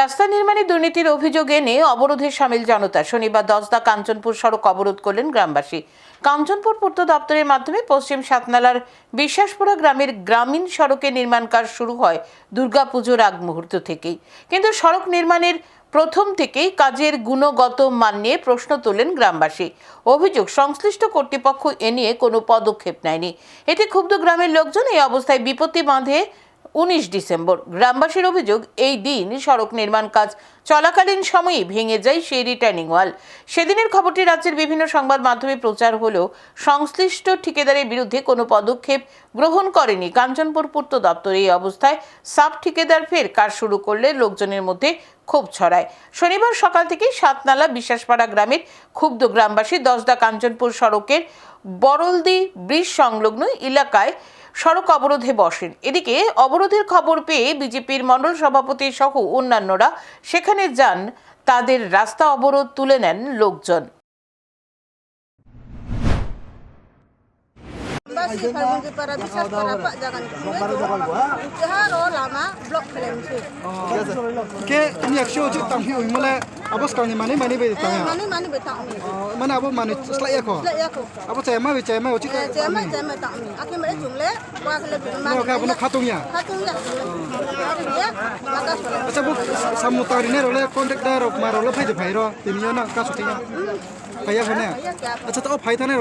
রাস্তা নির্মাণে দুর্নীতির অভিযোগ এনে অবরোধে সামিল জনতা। শনিবার দশদা কাঞ্চনপুর সড়ক অবরোধ করলেন গ্রামবাসী। কাঞ্চনপুর পূর্ত দপ্তরের মাধ্যমে পশ্চিম সাতনালার বিশ্বাসপুরা গ্রামের গ্রামীণ সড়কে নির্মাণ কাজ শুরু হয় দুর্গাপুজোর আগ মুহূর্ত থেকেই। কিন্তু সড়ক নির্মাণের প্রথম থেকেই কাজের গুণগত মান নিয়ে প্রশ্ন তোলেন গ্রামবাসী। অভিযোগ সংশ্লিষ্ট কর্তৃপক্ষ এ নিয়ে কোনো পদক্ষেপ নেয়নি। এতে ক্ষুব্ধ গ্রামের লোকজন এই অবস্থায় বিপত্তি বাঁধে উনিশ ডিসেম্বর। গ্রামবাসীর অভিযোগ, এই দিন সড়ক নির্মাণ কাজ চলাকালীন সময়েই ভেঙে যায় সেই রিটার্নিং ওয়াল সেদিনের খবরটি রাজ্যের বিভিন্ন সংবাদ মাধ্যমে প্রচার হলেও সংশ্লিষ্ট ঠিকাদারের বিরুদ্ধে কোনো পদক্ষেপ গ্রহণ করেনি। কাঞ্চনপুর পূর্ত দপ্তর এই অবস্থায় সাব ঠিকাদার ফের কাজ শুরু করলে লোকজনের মধ্যে ক্ষোভ ছড়ায়। শনিবার সকাল থেকে সাতনালা বিশ্বাসপাড়া গ্রামের ক্ষুব্ধ গ্রামবাসী দশদা কাঞ্চনপুর সড়কের বরলদি ব্রিজ সংলগ্ন এলাকায় সড়ক অবরোধে বসেন। এদিকে অবরোধের খবর পেয়ে বিজেপির মন্ডল সভাপতি সহ অন্যান্যরা সেখানে যান। তাদের রাস্তা অবরোধ তুলে নেন লোকজন। কে apa sekarang ini mana ini tanya mana mana beda eh, tanya oh, mana apa? Mana selai aku ya selai ya aku. Apa saya mah saya Aku ucap saya mah saya mah tanya akhirnya jumle apa kalau katung ya. Katung ya. ya. Apa? Sebab samu tari nih rola kontak dia rok maro lo pay di pay ro timnya nak kasutinya hmm. kayak mana apa sebab pay tanya